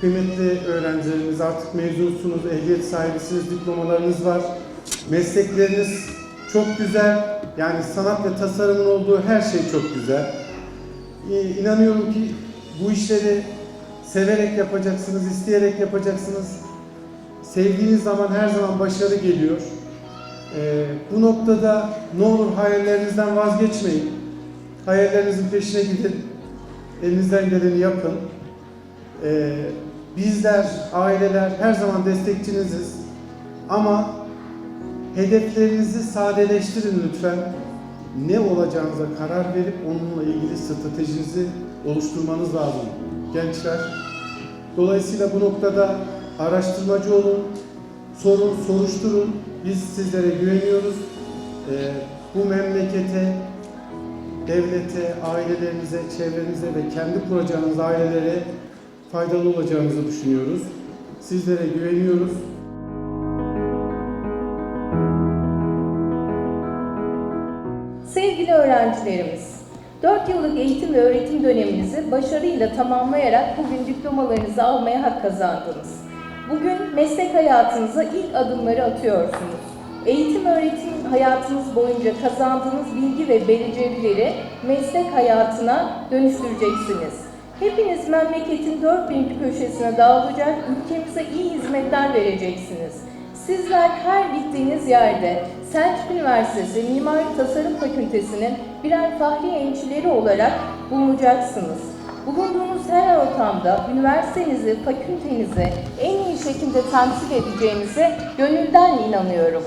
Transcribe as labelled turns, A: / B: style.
A: Kıymetli öğrencilerimiz artık mezunsunuz, ehliyet sahibisiniz, diplomalarınız var. Meslekleriniz çok güzel. Yani sanat ve tasarımın olduğu her şey çok güzel. Ee, inanıyorum ki bu işleri severek yapacaksınız, isteyerek yapacaksınız. Sevdiğiniz zaman her zaman başarı geliyor. Ee, bu noktada ne olur hayallerinizden vazgeçmeyin. Hayallerinizin peşine gidin. Elinizden geleni yapın. Ee, bizler, aileler her zaman destekçiniziz. Ama hedeflerinizi sadeleştirin lütfen. Ne olacağınıza karar verip onunla ilgili stratejinizi oluşturmanız lazım gençler. Dolayısıyla bu noktada araştırmacı olun, sorun, soruşturun. Biz sizlere güveniyoruz. Ee, bu memlekete, devlete, ailelerinize, çevrenize ve kendi kuracağınız ailelere faydalı olacağınızı düşünüyoruz. Sizlere güveniyoruz.
B: Sevgili öğrencilerimiz, 4 yıllık eğitim ve öğretim döneminizi başarıyla tamamlayarak bugün diplomalarınızı almaya hak kazandınız. Bugün meslek hayatınıza ilk adımları atıyorsunuz. Eğitim öğretim hayatınız boyunca kazandığınız bilgi ve becerileri meslek hayatına dönüştüreceksiniz. Hepiniz memleketin dört bir köşesine dağılacak, ülkemize iyi hizmetler vereceksiniz. Sizler her gittiğiniz yerde Selçuk Üniversitesi Mimari Tasarım Fakültesi'nin birer fahri ençileri olarak bulunacaksınız. Bulunduğunuz her ortamda üniversitenizi, fakültenizi en iyi şekilde temsil edeceğinize gönülden inanıyorum.